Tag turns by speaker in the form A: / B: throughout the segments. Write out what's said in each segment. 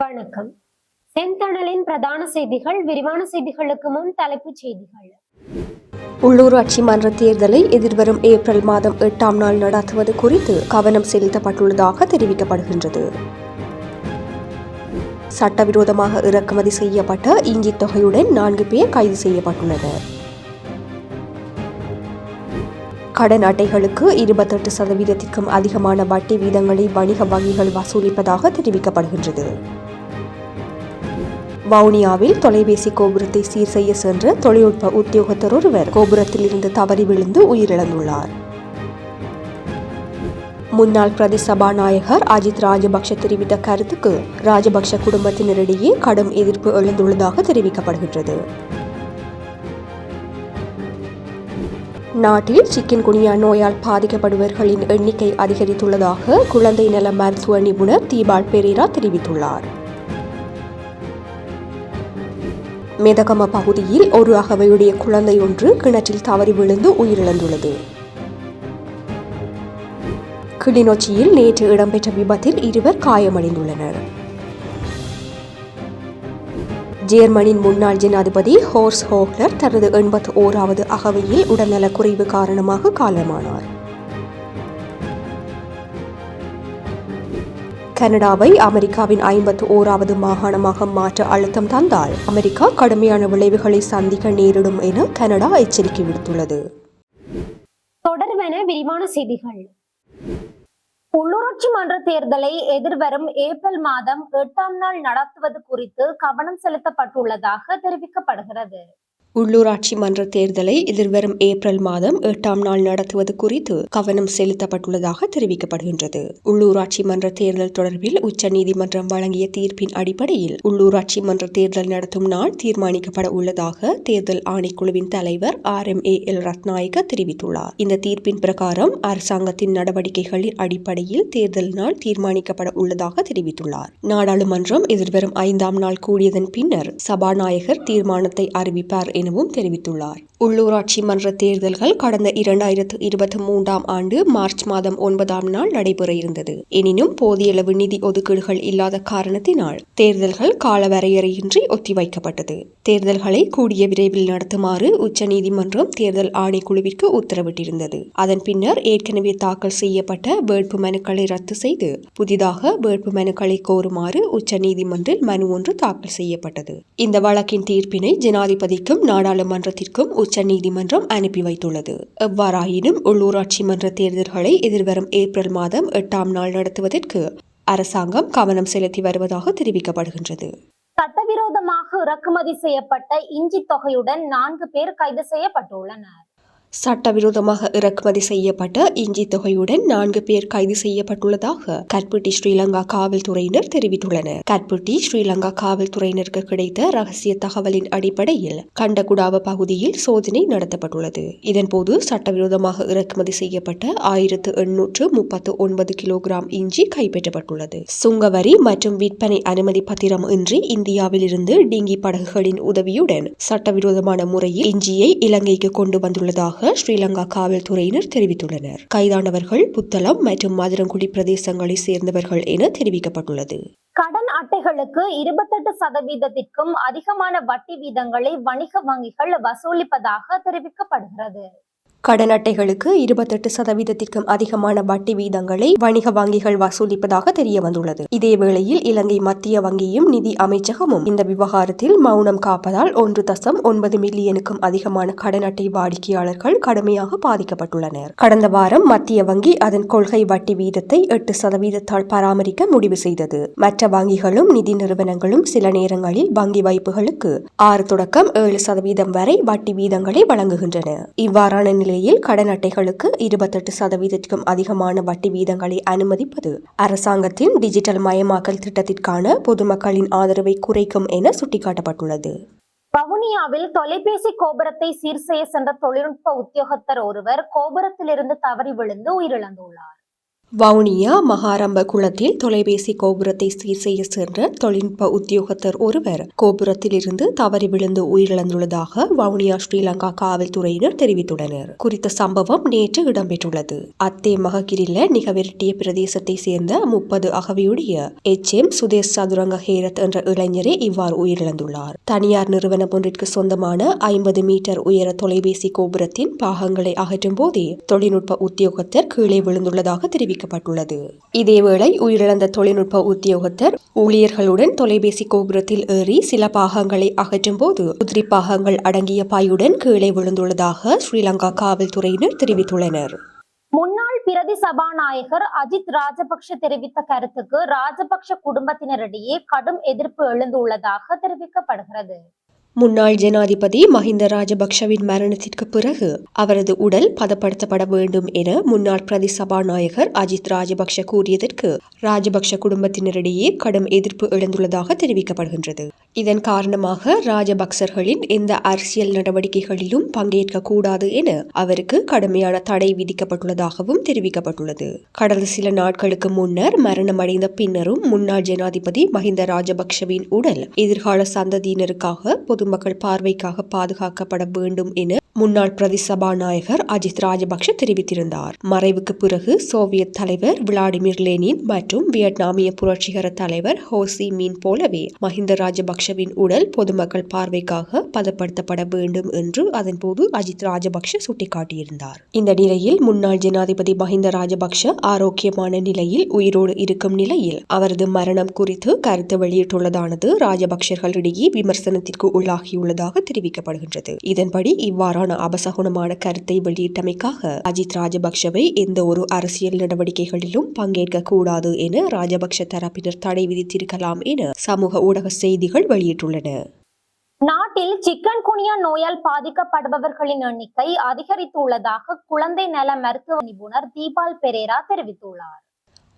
A: வணக்கம். செந்தணலின் பிரதான செய்திகள் விரிவான செய்திகளுக்கு முன் தலைப்புச் செய்திகள்.
B: உள்ளூராட்சி மன்ற தேர்தலை எதிர்வரும் ஏப்ரல் மாதம் எட்டாம் நாள் நடத்துவது குறித்து கவனம் செலுத்தப்பட்டுள்ளதாக தெரிவிக்கப்படுகின்றது. சட்டவிரோதமாக இறக்குமதி செய்யப்பட்ட இஞ்சி தொகையுடன் நான்கு பேர் கைது செய்யப்பட்டுள்ளனர். கடன் அட்டைகளுக்கு இருபத்தெட்டு சதவீதத்திற்கும் அதிகமான வட்டி வீதங்களை வணிக வங்கிகள் வசூலிப்பதாக தெரிவிக்கப்படுகின்றது. வவுனியாவில் தொலைபேசி கோபுரத்தை சீர் செய்ய சென்ற தொழில்நுட்ப உத்தியோகத்தர் ஒருவர் கோபுரத்தில் இருந்து தவறி விழுந்து உயிரிழந்துள்ளார். முன்னாள் பிரதி சபாநாயகர் அஜித் ராஜபக்ஷ தெரிவித்த கருத்துக்கு ராஜபக்ஷ குடும்பத்தினரிடையே கடும் எதிர்ப்பு எழுந்துள்ளதாக தெரிவிக்கப்படுகின்றது. நாட்டில் சிக்கன் குனியா நோயால் பாதிக்கப்படுபவர்களின் எண்ணிக்கை அதிகரித்துள்ளதாக குழந்தை நல மருத்துவ நிபுணர் தீபால் பெரேரா தெரிவித்துள்ளார். மெதகம பகுதியில் ஒரு அகவையுடைய குழந்தை ஒன்று கிணற்றில் தவறி விழுந்து உயிரிழந்துள்ளது. கிளிநொச்சியில் நேற்று இடம்பெற்ற விபத்தில் இருவர் காயமடைந்துள்ளனர். ஜேர்மனின் முன்னாள் ஜனாதிபதி ஹோர்ஸ் ஹோக்லர் தனது எண்பத்தி ஓராவது அகவையில் உடல்நலக் குறைவு காரணமாக காலமானார். கனடாவை அமெரிக்காவின் ஐம்பத்து ஓராவது மாகாணமாக மாற்ற அழுத்தம் தந்தால் அமெரிக்கா கடுமையான விளைவுகளை சந்திக்க நேரிடும் என கனடா எச்சரிக்கை விடுத்துள்ளது.
A: தொடர்வென விரிவான செய்திகள். உள்ளூராட்சி மன்ற தேர்தலை எதிர்வரும் ஏப்ரல் மாதம் எட்டாம் நாள் நடத்துவது குறித்து கவனம் செலுத்தப்பட்டுள்ளதாக தெரிவிக்கப்படுகிறது.
B: உள்ளூராட்சி மன்ற தேர்தலை எதிர்வரும் ஏப்ரல் மாதம் எட்டாம் நாள் நடத்துவது குறித்து கவனம் செலுத்தப்பட்டுள்ளதாக தெரிவிக்கப்படுகின்றது. உள்ளூராட்சி மன்ற தேர்தல் தொடர்பில் உச்சநீதிமன்றம் வழங்கிய தீர்ப்பின் அடிப்படையில் உள்ளூராட்சி மன்ற தேர்தல் நடத்தும் நாள் தீர்மானிக்கப்பட உள்ளதாக தேர்தல் ஆணைக்குழுவின் தலைவர் R M A L Rathnayake தெரிவித்துள்ளார். இந்த தீர்ப்பின் பிரகாரம் அரசாங்கத்தின் நடவடிக்கைகளின் அடிப்படையில் தேர்தல் நாள் தீர்மானிக்கப்பட உள்ளதாக தெரிவித்துள்ளார். நாடாளுமன்றம் எதிர்வரும் ஐந்தாம் நாள் கூடியதன் பின்னர் சபாநாயகர் தீர்மானத்தை அறிவிப்பார் எனவும் தெரிவித்துள்ளார். உள்ளூராட்சி மன்ற தேர்தல்கள் கடந்த இரண்டாயிரத்து இருபத்தி மூன்றாம் ஆண்டு மார்ச் மாதம் ஒன்பதாம் நாள் நடைபெற இருந்தது. எனினும் போதியளவு நிதி ஒதுக்கீடுகள் இல்லாத காரணத்தினால் தேர்தல்கள் காலவரையறையின்றி ஒத்திவைக்கப்பட்டது. தேர்தல்களை கூடிய விரைவில் நடத்துமாறு உச்சநீதிமன்றம் தேர்தல் ஆணைக்குழுவிற்கு உத்தரவிட்டிருந்தது. அதன் பின்னர் ஏற்கனவே தாக்கல் செய்யப்பட்ட வேட்பு மனுக்களை ரத்து செய்து புதிதாக வேட்பு மனுக்களை கோருமாறு உச்சநீதிமன்றில் மனு ஒன்று தாக்கல் செய்யப்பட்டது. இந்த வழக்கின் தீர்ப்பினை ஜனாதிபதிக்கும் நாடாளுமன்றத்திற்கும் உச்சநீதிமன்றம் அனுப்பி வைத்துள்ளது. எவ்வாறாயினும் உள்ளூராட்சி மன்ற தேர்தல்களை எதிர்வரும் ஏப்ரல் மாதம் எட்டாம் நாள் நடத்துவதற்கு அரசாங்கம் கவனம் செலுத்தி வருவதாக தெரிவிக்கப்படுகின்றது.
A: சட்டவிரோதமாக இறக்குமதி செய்யப்பட்ட இஞ்சி தொகையுடன் நான்கு பேர் கைது செய்யப்பட்டுள்ளனர்.
B: சட்டவிரோதமாக இறக்குமதி செய்யப்பட்ட இஞ்சி தொகையுடன் நான்கு பேர் கைது செய்யப்பட்டுள்ளதாக கற்பட்டி ஸ்ரீலங்கா காவல்துறையினர் தெரிவித்துள்ளனர். கற்பட்டி ஸ்ரீலங்கா காவல்துறையினருக்கு கிடைத்த ரகசிய தகவலின் அடிப்படையில் கண்டகுடாவ பகுதியில் சோதனை நடத்தப்பட்டுள்ளது. இதன்போது சட்டவிரோதமாக இறக்குமதி செய்யப்பட்ட ஆயிரத்து எண்ணூற்று முப்பத்து ஒன்பது கிலோகிராம் இஞ்சி கைப்பற்றப்பட்டுள்ளது. சுங்கவரி மற்றும் விற்பனை அனுமதி பத்திரம் இன்றி இந்தியாவில் இருந்து டிங்கி படகுகளின் உதவியுடன் சட்டவிரோதமான முறையில் இஞ்சியை இலங்கைக்கு கொண்டு வந்துள்ளதாக ஸ்ரீலங்கா காவல்துறையினர் தெரிவித்துள்ளனர். கைதானவர்கள் புத்தளம் மற்றும் மதுரங்குடி பிரதேசங்களை சேர்ந்தவர்கள் என தெரிவிக்கப்பட்டுள்ளது.
A: கடன் அட்டைகளுக்கு இருபத்தெட்டு சதவீதத்திற்கும் அதிகமான வட்டி வீதங்களை வணிக வங்கிகள் வசூலிப்பதாக தெரிவிக்கப்படுகிறது.
B: கடன் அட்டைகளுக்கு இருபத்தெட்டு சதவீதத்திற்கும் அதிகமான வட்டி வீதங்களை வணிக வங்கிகள் வசூலிப்பதாக தெரிய வந்துள்ளது இதேவேளையில் இலங்கை மத்திய வங்கியும் நிதி அமைச்சகமும் இந்த விவகாரத்தில் மௌனம் காப்பதால் ஒன்று தசம் ஒன்பது மில்லியனுக்கும் அதிகமான கடன் அட்டை வாடிக்கையாளர்கள் கடுமையாக பாதிக்கப்பட்டுள்ளனர். கடந்த வாரம் மத்திய வங்கி அதன் கொள்கை வட்டி வீதத்தை எட்டு சதவீதத்தால் பராமரிக்க முடிவு செய்தது. மற்ற வங்கிகளும் நிதி நிறுவனங்களும் சில நேரங்களில் வங்கி வைப்புகளுக்கு ஆறு தொடக்கம் ஏழு சதவீதம் வரை வட்டி வீதங்களை வழங்குகின்றன. இவ்வாறான நிலையில் கடன் அட்டைகளுக்கு இருபத்தெட்டு சதவீதத்திற்கும் அதிகமான வட்டி வீதங்களை அனுமதிப்பது. அரசாங்கத்தின் டிஜிட்டல் மயமாக்கல் திட்டத்திற்கான பொதுமக்களின் ஆதரவை குறைக்கும் என சுட்டிக்காட்டப்பட்டுள்ளது.
A: வவுனியாவில் தொலைபேசி கோபுரத்தை சீர் செய்ய சென்ற தொழில்நுட்ப உத்தியோகத்தர் ஒருவர் கோபுரத்திலிருந்து தவறி விழுந்து உயிரிழந்துள்ளார்.
B: வவுனியா மகாரம்ப குளத்தில் தொலைபேசி கோபுரத்தை சீர் செய்ய சென்ற தொழில்நுட்ப உத்தியோகத்தர் ஒருவர். கோபுரத்திலிருந்து தவறி விழுந்து உயிரிழந்துள்ளதாக வவுனியா ஸ்ரீலங்கா காவல்துறையினர் தெரிவித்துள்ளனர். குறித்த சம்பவம் நேற்று இடம்பெற்றுள்ளது. அத்தே மககிரில நிகவிரட்டிய பிரதேசத்தை சேர்ந்த முப்பது அகவியுடைய எச் எம் சுதேஷ் சதுரங்க ஹேரத் என்ற இளைஞரே இவ்வாறு உயிரிழந்துள்ளார். தனியார் நிறுவனம் ஒன்றிற்கு சொந்தமான ஐம்பது மீட்டர் உயர தொலைபேசி கோபுரத்தின் பாகங்களை அகற்றும் போதே தொழில்நுட்ப உத்தியோகத்தர் கீழே விழுந்துள்ளதாக தெரிவிக்கப்பட்டுள்ளது இதேவேளை உயிரிழந்த தொழில்நுட்ப உத்தியோகத்தர் ஊழியர்களுடன் தொலைபேசி கோபுரத்தில் ஏறி சில பாகங்களை அகற்றும் போது உதிரி பாகங்கள் அடங்கிய பாயுடன் கீழே விழுந்துள்ளதாக ஸ்ரீலங்கா காவல்துறையினர் தெரிவித்துள்ளனர்.
A: முன்னாள் பிரதி சபாநாயகர் அஜித் ராஜபக்ஷ தெரிவித்த கருத்துக்கு ராஜபக்ஷ குடும்பத்தினரிடையே கடும் எதிர்ப்பு எழுந்துள்ளதாக தெரிவிக்கப்படுகிறது.
B: முன்னாள் ஜனாதிபதி மஹிந்த ராஜபக்ஷவின் மரணத்திற்கு பிறகு அவரது உடல் பதப்படுத்தப்பட வேண்டும் என முன்னாள் பிரதி சபாநாயகர் அஜித் ராஜபக்ஷ கூறியதற்கு ராஜபக்ஷ குடும்பத்தினரிடையே கடும் எதிர்ப்பு எழுந்துள்ளதாக தெரிவிக்கப்படுகின்றது. இதன் காரணமாக ராஜபக்சர்களின் எந்த அரசியல் நடவடிக்கைகளிலும் பங்கேற்க கூடாது என அவருக்கு கடுமையான தடை விதிக்கப்பட்டுள்ளதாகவும் தெரிவிக்கப்பட்டுள்ளது. கடந்த சில நாட்களுக்கு முன்னர் மரணமடைந்த பின்னரும் முன்னாள் ஜனாதிபதி மஹிந்த ராஜபக்ஷவின் உடல் எதிர்கால சந்ததியினருக்காக பொது மக்கள் பார்வைக்காக பாதுகாக்கப்பட வேண்டும் என முன்னாள் பிரதி சபாநாயகர் அஜித் ராஜபக்ஷ தெரிவித்திருந்தார். மறைவுக்கு பிறகு சோவியத் தலைவர் விளாடிமிர் லெனின் மற்றும் வியட்நாமிய புரட்சிகர தலைவர் ஹோசி மீன் போலவே மஹிந்த ராஜபக்ஷவின் உடல் பொதுமக்கள் பார்வைக்காக பதப்படுத்தப்பட வேண்டும் என்று அதன்போது அஜித் ராஜபக்ஷ சுட்டிக்காட்டியிருந்தார். இந்த நிலையில் முன்னாள் ஜனாதிபதி மஹிந்த ராஜபக்ஷ ஆரோக்கியமான நிலையில் உயிரோடு இருக்கும் நிலையில் அவரது மரணம் குறித்து கருத்து வெளியிட்டுள்ளதானது ராஜபக்ஷர்களிடையே விமர்சனத்திற்கு உள்ளாகியுள்ளதாக தெரிவிக்கப்படுகின்றது. இதன்படி இவ்வாறு எதிரான அபசகுணமான கருத்தை வெளியிட்டமைக்காக அஜித் ராஜபக்ஷவை எந்த ஒரு அரசியல் நடவடிக்கைகளிலும் பங்கேற்க கூடாது என ராஜபக்ஷ தரப்பினர் தடை விதித்திருக்கலாம் என சமூக ஊடக செய்திகள் வெளியிட்டுள்ளன.
A: நாட்டில் சிக்கன் குனியா நோயால் பாதிக்கப்படுபவர்களின் எண்ணிக்கை அதிகரித்துள்ளதாக குழந்தை நல மருத்துவ நிபுணர் தீபால் பெரேரா தெரிவித்துள்ளார்.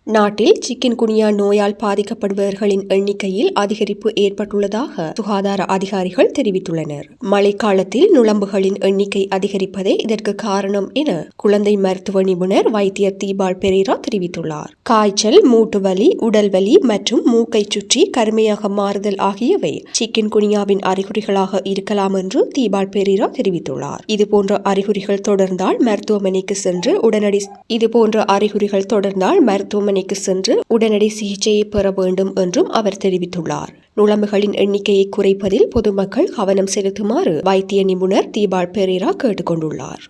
B: நாட்டில் சிக்கன் குனியா நோயால் பாதிக்கப்படுபவர்களின் எண்ணிக்கையில் அதிகரிப்பு ஏற்பட்டுள்ளதாக சுகாதார அதிகாரிகள் தெரிவித்துள்ளனர். மழைக்காலத்தில் நுழம்புகளின் எண்ணிக்கை அதிகரிப்பதே இதற்கு காரணம் என குழந்தை மருத்துவ நிபுணர் வைத்தியர் தீபால் பெரேரா தெரிவித்துள்ளார். காய்ச்சல் மூட்டு வலி உடல் வலி மற்றும் மூக்கை சுற்றி கருமையாக மாறுதல் ஆகியவை சிக்கன் குனியாவின் அறிகுறிகளாக இருக்கலாம் என்று தீபால் பெரேரா தெரிவித்துள்ளார். இதுபோன்ற அறிகுறிகள் தொடர்ந்தால் மருத்துவமனைக்கு சென்று உடனடி இதுபோன்ற அறிகுறிகள் தொடர்ந்தால் மருத்துவமனை மருத்துவமனைக்கு சென்று உடனடி சிகிச்சையை பெற வேண்டும் என்றும் அவர் தெரிவித்துள்ளார். நுழம்புகளின் எண்ணிக்கையை குறைப்பதில் பொதுமக்கள் கவனம் செலுத்துமாறு வைத்திய நிபுணர் தீபால் பெரேரா கேட்டுக்கொண்டுள்ளார்.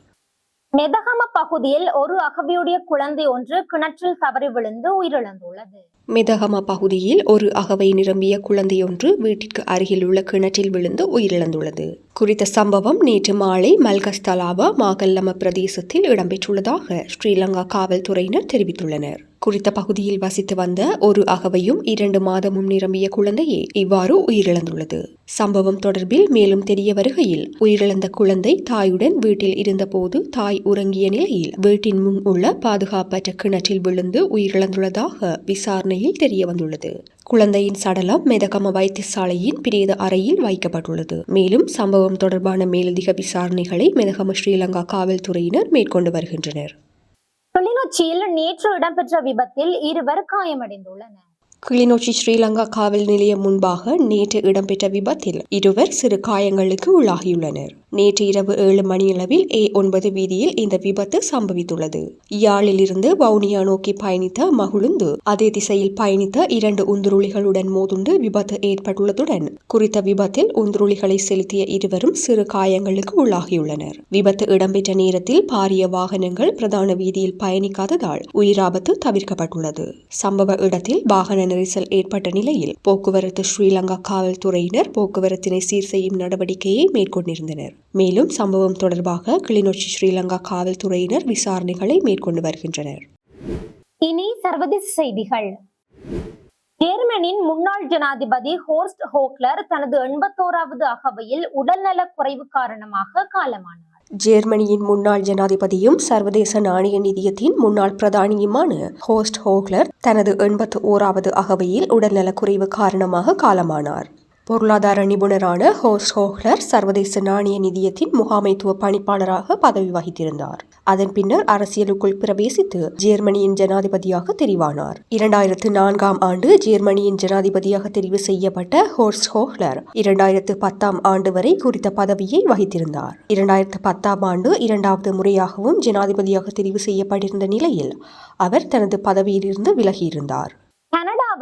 A: மெதகம பகுதியில் ஒரு அகவியுடைய குழந்தை ஒன்று கிணற்றில் தவறி விழுந்து உயிரிழந்துள்ளது.
B: மிதகம பகுதியில் ஒரு அகவை நிரம்பிய குழந்தையொன்று வீட்டிற்கு அருகில் உள்ள கிணற்றில் விழுந்து உயிரிழந்துள்ளது. குறித்த சம்பவம் நேற்று மாலை மல்கஸ்தலாவா மாகல்லம பிரதேசத்தில் இடம்பெற்றுள்ளதாக ஸ்ரீலங்கா காவல்துறையினர் தெரிவித்துள்ளனர். குறித்த பகுதியில் வசித்து வந்த ஒரு அகவையும் இரண்டு மாதமும் நிரம்பிய குழந்தையே இவ்வாறு உயிரிழந்துள்ளது. சம்பவம் தொடர்பில் மேலும் தெரிய வருகையில் உயிரிழந்த குழந்தை தாயுடன் வீட்டில் இருந்தபோது தாய் உறங்கிய நிலையில் வீட்டின் முன் உள்ள பாதுகாப்பற்ற கிணற்றில் விழுந்து உயிரிழந்துள்ளதாக விசாரணையில் தெரிய வந்துள்ளது. குழந்தையின் சடலம் மெதகம வைத்தியசாலையின் பிரேத அறையில் வைக்கப்பட்டுள்ளது. மேலும் சம்பவம் தொடர்பான மேலதிக விசாரணைகளை மெதகம ஸ்ரீலங்கா காவல்துறையினர் மேற்கொண்டு வருகின்றனர்.
A: கிளிநொச்சியில் நேற்று இடம்பெற்ற விபத்தில் இருவர் காயமடைந்துள்ளனர்.
B: கிளிநொச்சி ஸ்ரீலங்கா காவல் நிலையம் முன்பாக நேற்று இடம்பெற்ற விபத்தில் இருவர் சிறு காயங்களுக்கு உள்ளாகியுள்ளனர். நேற்று இரவு ஏழு மணியளவில் ஏ ஒன்பது வீதியில் இந்த விபத்து சம்பவித்துள்ளது. யாழிலிருந்து வவுனியா நோக்கி பயணித்த மகுழுந்து அதே திசையில் பயணித்த இரண்டு உந்துருளிகளுடன் மோதுண்டு விபத்து ஏற்பட்டுள்ளதுடன் குறித்த விபத்தில் உந்துருளிகளை செலுத்திய இருவரும் சிறு காயங்களுக்கு உள்ளாகியுள்ளனர். விபத்து இடம்பெற்ற நேரத்தில் பாரிய வாகனங்கள் பிரதான வீதியில் பயணிக்காததால் உயிராபத்து தவிர்க்கப்பட்டுள்ளது. சம்பவ இடத்தில் வாகன நெரிசல் ஏற்பட்ட நிலையில் போக்குவரத்து ஸ்ரீலங்கா காவல்துறையினர் போக்குவரத்தினை சீர் செய்யும் நடவடிக்கையை மேற்கொண்டிருந்தனர். மேலும் சம்பவம் தொடர்பாக கிளிநொச்சி ஸ்ரீலங்கா காவல்துறையினர் விசாரணைகளை மேற்கொண்டு வருகின்றனர்.
A: இனி சர்வதேச செய்திகள். ஜேர்மனின் முன்னாள் ஜனாதிபதி ஹோர்ஸ்ட் ஹோக்லர் தனது எண்பத்தோராவது அகவையில் உடல்நலக் குறைவு காரணமாக காலமானார்.
B: ஜெர்மனியின் முன்னாள் ஜனாதிபதியும் சர்வதேச நாணய நிதியத்தின் முன்னாள் பிரதானியுமான ஹோஸ்ட் ஹோக்லர் தனது எண்பத்து ஓராவது அகவையில் உடல்நலக்குறைவு காரணமாக காலமானார். பொருளாதார நிபுணரான ஹோஸ்ட் ஹோஹ்லர் சர்வதேச நாணய நிதியத்தின் முகாமைத்துவ பணிப்பாளராக பதவி வகித்திருந்தார். அதன் பின்னர் அரசியலுக்குள் பிரவேசித்து ஜெர்மனியின் ஜனாதிபதியாக தெரிவானார். இரண்டாயிரத்து நான்காம் ஆண்டு ஜெர்மனியின் ஜனாதிபதியாக தெரிவு செய்யப்பட்ட ஹோர்ஸ்ட் ஹோஹ்லர் இரண்டாயிரத்து பத்தாம் ஆண்டு வரை குறித்த பதவியை வகித்திருந்தார். இரண்டாயிரத்து பத்தாம் ஆண்டு இரண்டாவது முறையாகவும் ஜனாதிபதியாக தெரிவு செய்யப்பட்டிருந்த நிலையில் அவர் தனது பதவியிலிருந்து விலகியிருந்தார்.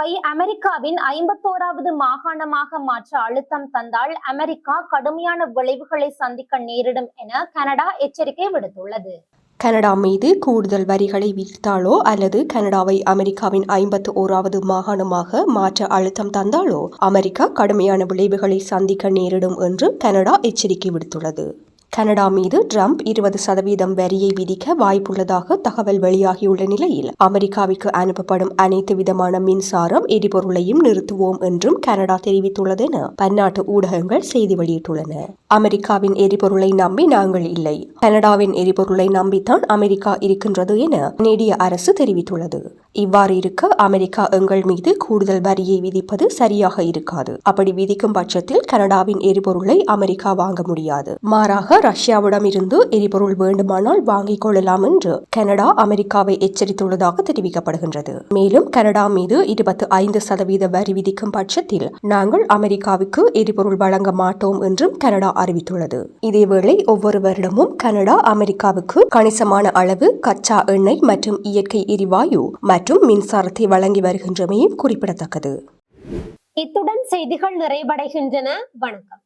A: சபை அமெரிக்காவின் ஐம்பத்தோராவது மாகாணமாக மாற்ற அழுத்தம் தந்தால் அமெரிக்கா கடுமையான விளைவுகளை சந்திக்க நேரிடும் என கனடா எச்சரிக்கை விடுத்துள்ளது.
B: கனடா மீது கூடுதல் வரிகளை விதித்தாலோ அல்லது கனடாவை அமெரிக்காவின் ஐம்பத்து ஓராவது மாகாணமாக மாற்ற அழுத்தம் தந்தாலோ அமெரிக்கா கடுமையான விளைவுகளை சந்திக்க நேரிடும் என்று கனடா எச்சரிக்கை விடுத்துள்ளது. கனடா மீது ட்ரம்ப் இருபது சதவீதம் வரியை விதிக்க வாய்ப்புள்ளதாக தகவல் வெளியாகியுள்ள நிலையில் அமெரிக்காவிற்கு அனுப்பப்படும் அனைத்து விதமான மின்சாரம் எரிபொருளையும் நிறுத்துவோம் என்றும் கனடா தெரிவித்துள்ளது என பன்னாட்டு ஊடகங்கள் செய்தி வெளியிட்டுள்ளன. அமெரிக்காவின் எரிபொருளை நம்பி நாங்கள் இல்லை. கனடாவின் எரிபொருளை நம்பித்தான் அமெரிக்கா இருக்கின்றது என கனேடிய அரசு தெரிவித்துள்ளது. இவ்வாறு இருக்க அமெரிக்கா எங்கள் மீது கூடுதல் வரியை விதிப்பது சரியாக இருக்காது. அப்படி விதிக்கும் பட்சத்தில் கனடாவின் எரிபொருளை அமெரிக்கா வாங்க முடியாது. மாறாக ரஷ்யாவிடம் இருந்து எரிபொருள் வேண்டுமானால் வாங்கிக் கொள்ளலாம் என்று கனடா அமெரிக்காவை எச்சரித்துள்ளதாக தெரிவிக்கப்படுகின்றது. மேலும் கனடா மீது இருபத்தி ஐந்து சதவீத வரி விதிக்கும் பட்சத்தில் நாங்கள் அமெரிக்காவுக்கு எரிபொருள் வழங்க மாட்டோம் என்றும் கனடா அறிவித்துள்ளது. இதேவேளை ஒவ்வொரு வருடமும் கனடா அமெரிக்காவுக்கு கணிசமான அளவு கச்சா எண்ணெய் மற்றும் இயற்கை எரிவாயு மற்றும் மின்சாரத்தை வழங்கி வருகின்றமையும் குறிப்பிடத்தக்கது.
A: இத்துடன் செய்திகள் நிறைவடைகின்றன. வணக்கம்.